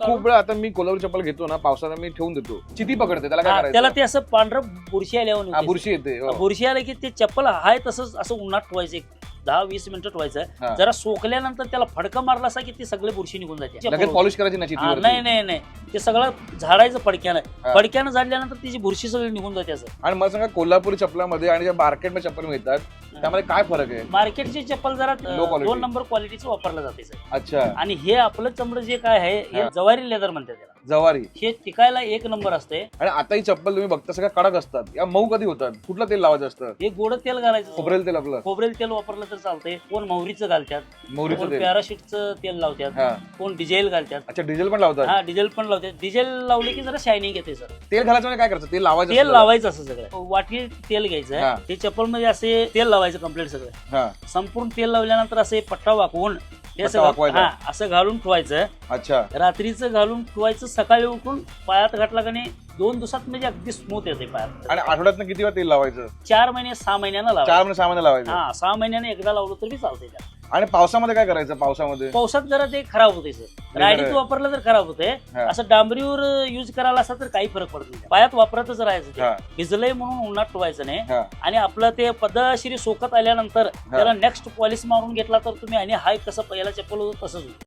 खूप वेळा आता मी कोल्हापूर चप्पल घेतो ना पावसाला मी ठेवून देतो चिती पकडते त्याला काय हा, त्याला करायचं ते असं पांढरं बुरशी आल्यावर हा, होते. बुरशी येते हो. बुरशी आले की ते चप्पल हाय तसंच असं उन्हात ठेवायचं एक दहा वीस मिनिटं हा. ठेवायचं जरा सोकल्यानंतर त्याला फडकं मारला असा की ती सगळे बुरशी निघून जाते लगेच पॉलिश करायची हा, चितीवरती. नाही नाही नाही ते सगळं झाडायचं फडक्यानं हा. फडक्यानं झाडल्यानंतर तिची बुरशी सगळी निघून जाते असं आणि मला सांगा कोल्हापुरी चपलामध्ये आणि ज्या मार्केटमध्ये चप्पल मिळतात त्यामध्ये काय फरक आहे मार्केटची चप्पल जरा अं, Low quality. दोन नंबर क्वालिटीचं वापरलं जाते. अच्छा आणि हे आपलं चमडं जे काय आहे हे हा. जवारी लेदर म्हणतात त्याला जवारी. हे टिकायला एक नंबर असते आणि आता ही चप्पल तुम्ही बघता सगळ्या कडक असतात. या मऊ कधी होतात? कुठलं तेल लावायचं असतं? हे गोड तेल घालायचं. खोबरेल तेल आपलं. खोबरेल तेल वापरलं तर चालतंय. कोण मोहरीचं घालतात? मोहरीचं कोण तेल. पॅराशूटचं तेल लावतात? कोण डिझेल घालतात? अच्छा डिझेल पण लावतात? हा डिझेल पण लावतात. डिझेल लावले की जरा शायनिंग येते सर. तेल घालायचं म्हणजे काय करायचं? तेल लावायचं तेल असतं. लावायचं असं सगळं. वाटी तेल घ्यायचं हा. ते चप्पलमध्ये असे तेल लावायचं कंप्लीट सगळं. हा. संपूर्ण तेल लावल्यानंतर असे पट्टा वाकवून हे असं वाकवायचा. हा असं घालून ठेवायचं अच्छा. रात्रीचं घालून ठेवायचं सकाळी उठून पायात घातला का नाही दोन दिवसात म्हणजे अगदी स्मूथ येते पायात. आणि आठवड्यात किती वेळा तेल लावायचं? चार महिने सहा महिन्यानं चार लावा महिने लावायचं? हा सहा महिन्याने एकदा लावलं तरी चालतंय त्याला. आणि पावसामध्ये काय करायचं? पावसामध्ये? पावसात जरा ते खराब होते सर. राईडीत खरं. वापरलं तर खराब होते हा. असं डांबरीवर युज करायला असं तर काही फरक पडत नाही. पायात वापरतच राहायचं ते. हा. भिजलंय म्हणून उन्हात ठेवायचं नाही. हा. आणि आपलं ते पदशिरी सोकत आल्यानंतर त्याला नेक्स्ट पॉलिश मारून घेतला तर तुम्ही आणि हाय कसं पहिला चप्पल होतं तसंच होतं